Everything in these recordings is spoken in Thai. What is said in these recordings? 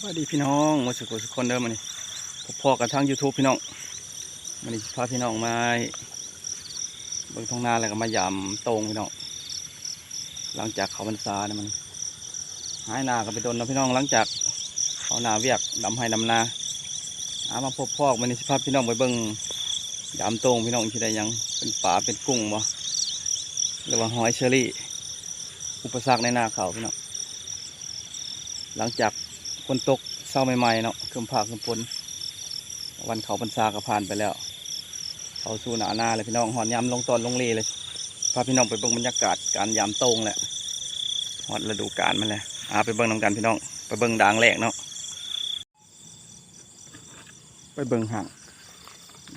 สวัสดีพี่น้องมาสุขสุขคนเดิมมานี่พบพอกันทาง YouTube พี่น้องมานี่พาพี่น้องมาเบิ่งท้องนาแล้วก็มายามตรงพี่น้องหลังจากเขาบรรษาเนี่ยมันหายนากันไปโดนแล้วพี่น้องหลังจากเขานาเวียกดำให้ดำนาอามาพบพอกมานี่สิพาพี่น้องไปเบิ่งยามตรงพี่น้องที่ใดยังเป็นปลาเป็นกุ้งบ่หรือว่าหอยเชอรี่ อุปสรรคในนาเขาพี่น้องหลังจาก ฝนตกเศร้าใหม่ๆเนาะเครื่องภาคเครื่องปนวันเขาบรรษาก็ผ่านไปแล้วเขาสู่หนาหน้าเลยพี่น้องหอนยามลงตอนลงเลเลยพาพี่น้องไปเบิ่งบรรยากาศการยามตรงแหละหอดฤดูกาลมันแหละอาไปเบิ่งน้ำกันพี่น้องไปเบิ่งด่างแรกเนาะไปเบิ่งห่าง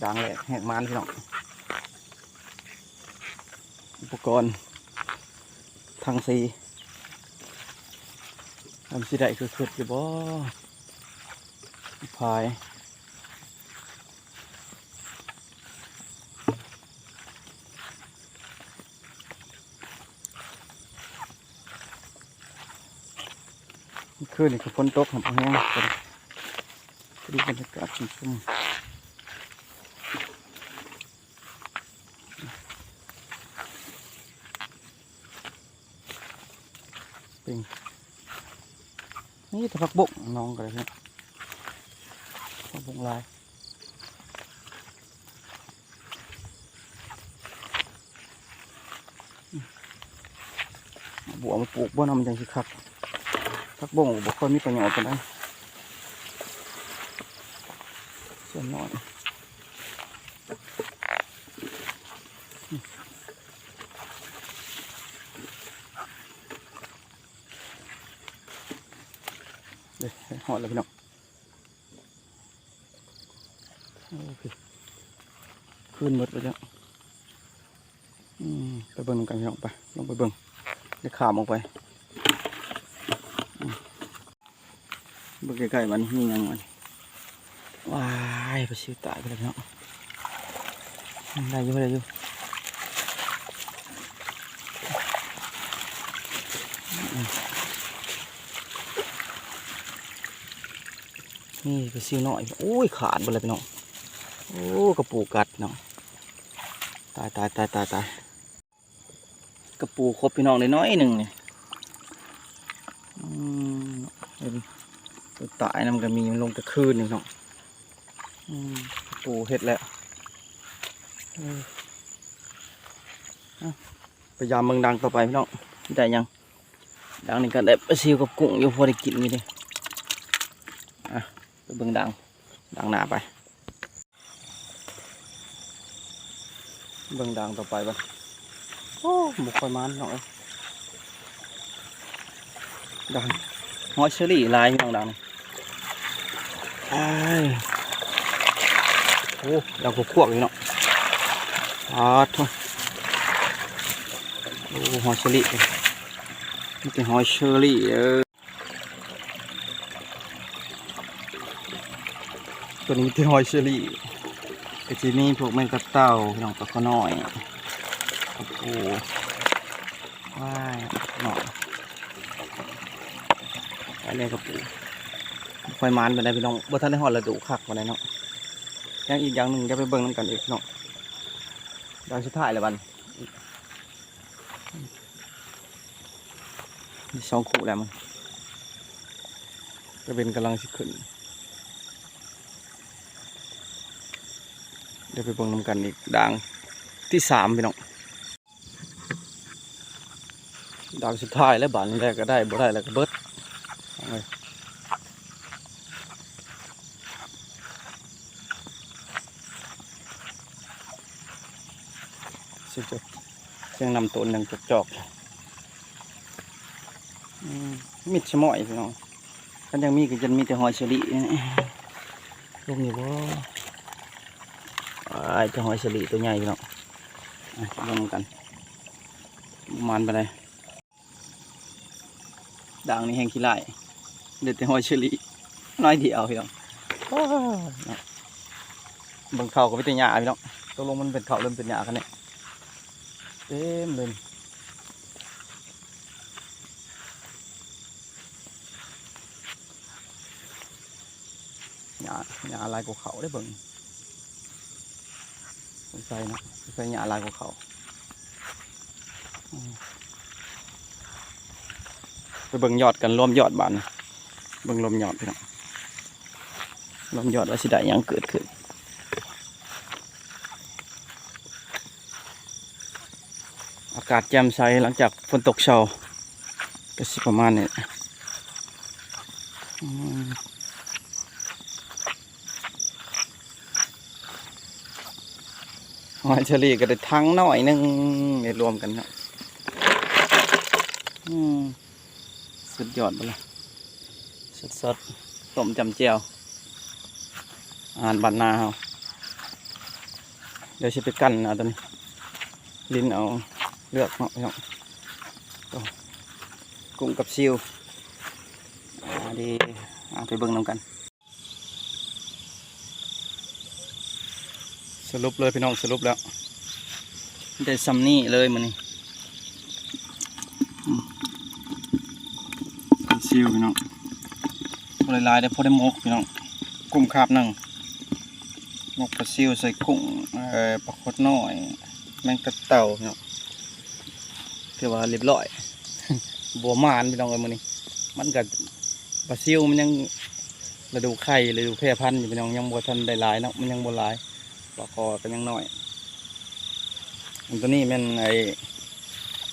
ด่างแรกแหกมานพี่น้องอุปกรณ์ทางซี ทำสิได้คือขึ้นอยู่บ่พายคืนนี่คือฝนตกของแห้งเป็นดูบรรยากาศชุ่มๆเป็น นี่ถ้าพักบุกน้องกันเลยเนี่ยพักบุกลายบัวมาปลูกบ่นำจังสิครับพักบุกบ่ค่อยมีประโยชน์ปานใดส่วนน้อยอืมเดี๋ยว หอดแล้วพี่น้องขึ้นหมดไปแล้วไปเบิ่งกันพี่น้องไปลองไปเบิ่งเดี๋ยวขามออกไปเบิ่งใกล้ๆมันมีหยังมันว้ายไปชิวตายไปแล้วพี่น้องได้อยู่ได้อยู่อืม นี่ไปซิวหน่อยโอ้ยขาดไปเลยพี่น้องโอ้กระปูกัดเนาะตายตายตายตายตายกระปูครบพี่น้องได้น้อยหนึ่งเนี่ยอืมตัวตายนะมันก็มีมันลงตะคืนนี่เนาะอืมกระปูเห็ดแล้วพยายามเมืองดังต่อไปพี่น้องได้ยังดังนี่ก็ได้ไปซิวกับกุ้งอยู่พอได้กินนี่ดิอ่ เบิ่งดังดังหน้าไป เบิ่งดังต่อไปบ่โอ้บุคอยมันน้องเอ้ยดังหอยเชอรี่ลายพี่น้องดังนี่อ้ายโอ้ดังพวกพวกนี่เนาะอาทุโอ้หอยเชอรี่นี่เป็นหอยเชอรี่เออ ตัวนี้เป็นหอยเชอรี่ก็จะมีพวกแมงกะเต่าพี่น้องปลาข้าวน้อยโอ้โหว้ายหน่อยอะไรกระปูไฟมานไปได้พี่น้องบ่ทันได้หอดระดูคักมาได้เนาะยังอีกอย่างหนึ่งจะไปเบิ่งน้ำกันอีกพี่น้องดังสุดท้ายเลยบันสองคู่แล้วมันจะเป็นกำลังสิขึ้น ดี๋ยวไปเบิ่งนำกันอีกด่างที่สามพี่น้องด่างสุดท้ายแล้วบานแรกก็ได้บ่ได้แล้วก็เบิดเอาไว้สิจบเสียงนำตัวหนึ่งจอกจอกมิดชะมอยพี่น้องกันยังมีก็จะมีแต่หอยเฉลี่ลงอยู่บ่ ไอ้เจ้าหอยสลีตัวใหญ่พี่น้องอะลองกัน มันไปเลยด่างนี่แห้งขี้ไล่เด็ดแต่หอยเชอรี่น้อยเดียวพี่น้องบางเขาก็เป็นหญ้าพี่น้องตกลงมันเป็นเขาเริ่มเป็นหญ้ากันเนี่ยเต็มเลยหญ้าหญ้าลายกว่าเขาได้เบิ่ง สงสัยนะสงสัยหญ้าลายกว่าเขาไปเบิ่งยอดกันรวมยอดบานเบิ่งรวมยอดพี่น้องรวมยอดว่าสิได้ยังเกิดขึ้นอากาศแจ่มใสหลังจากฝนตกเช้าก็สิประมาณนี้ หอยเชอรี่ก็ได้ทั้งหน่อยนึงเนี่ยรวมกันเนาะสุดยอดไปเลยสดสดต้มจำเจียวอาหารบ้านนาเฮาเดี๋ยวจะไปกั้นเอาตัวนี้ ลิ้นเอาเลือกเนาะพี่น้องก็กุ้งกับซิวอ่าดีเอาไปเบิ่งน้ำกัน รุปเลยพี่น้องสรุปแล้วได้ซัมนี่เลยมันนี่อืมเป็นซิวพี่น้องบริลายได้พอได้หมกพี่น้องกุ้งคาบหนั่งหมกปลาซิวใส่กุ้งเอ่อปลาคดน้อย แมงกระเต่าเนาะคือว่าเรียบร้อยบัวมานพี่น้องกันมือนี้มันกับปลาซิวมันยังฤดูไข่ฤดูแพร่พันธุ์อยู่พี่น้องยังบัทันได้หลายเนาะมันยังบัหลาย ปลาคอก็ยังน้อยอันตัวนี้แมันไอ้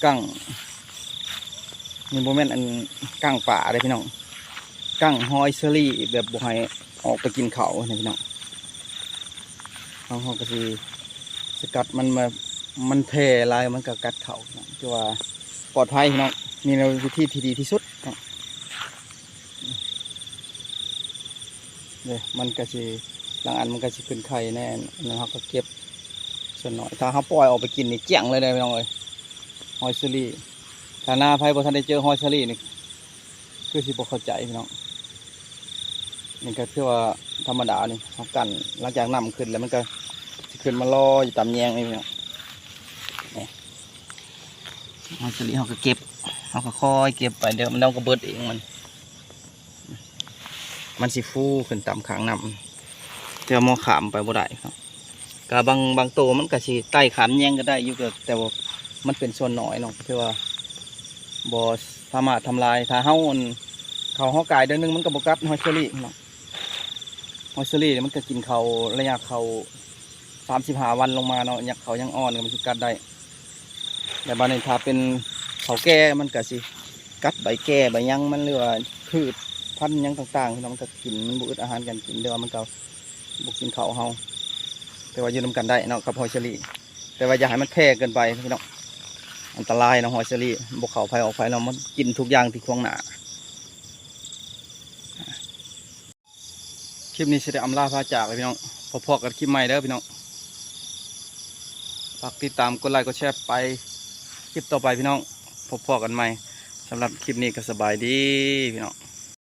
กั้งนี่โมเมนต์อันกั้งป่าเลยพี่น้องกั้งฮอยเซอรี่แบบบุให้ออกไปกินเขาเนี่ยพี่น้องเขาเขาก็สิสกัดมันมามันแพร่ลายมันก็กัดเขาเนาะที่ว่าปลอดภัยเนาะมีวิธีที่ดีที่สุดเนี่ยมันก็สิ หลังอันมันก็สิขึ้นไข่แน่แล้วเขาก็เก็บส่วนน้อยถ้าเขาปล่อยออกไปกินนี่เจียงเลยได้พี่น้องเลยหอยเชอรี่ถ้าหน้าไพ่บ่ทันได้เจอหอยเชอรี่นี่คือสิบ่เข้าใจพี่น้องนี่ก็คือว่าธรรมดานี่เขากันหลังจากน้ำขึ้นแล้วมันก็สิขึ้นมารออยู่ตามแยงนี่พี่น้องหอยสลีเขาก็เก็บเขาก็ค่อยเก็บไปเดี๋ยวมันเดาก็เบิดเองมัน มันสิฟูขึ้นตามขางน้ำ แต่ว่ามอขามไปบ่ได้ครับกะบางบางตัวมันก็สิไต่ขามแยงก็ได้อยู่ก็แต่ว่ามันเป็นส่วนน้อยเนาะที่ว่าบ่สามารถทำลายถ้าเฮาอันเขาเฮากายเดือนหนึงมันก็บ่กัดหอยเชอรี่เนาะหอยเชอรี่มันก็กินเขาระยะเขาสามสิบห้าวันลงมาเนาะอยากเขายังอ่อนก็มันสิกัดได้ แต่บานนี้ถ้าเป็นเขาแก่มันก็สิกัดใบแก่ใบยังมันเรือพืชพันธุ์ยังต่างๆที่มันก็กินมันบุดอาหารกันกินเดี๋ยวมันก็ บุกินเขาเฮาแต่ว่าอยืนนำกันได้เนาะกับหอยเชอรี่ แต่ว่าอย่าให้มันแพร่เกินไปพี่น้องอันตรายเนาะหอยเชอรี่บกเขาไฟออกไฟเนาะมันกินทุกอย่างที่ควงหนาคลิปนี้สิได้อำลาพาจากเลยพี่น้องพอๆกับคลิปใหม่เด้อพี่น้องฝากติดตามกดไลค์กดแชร์ไปคลิปต่อไปพี่น้องพบพอกันใหม่สำหรับคลิปนี้ก็สบายดีพี่น้อง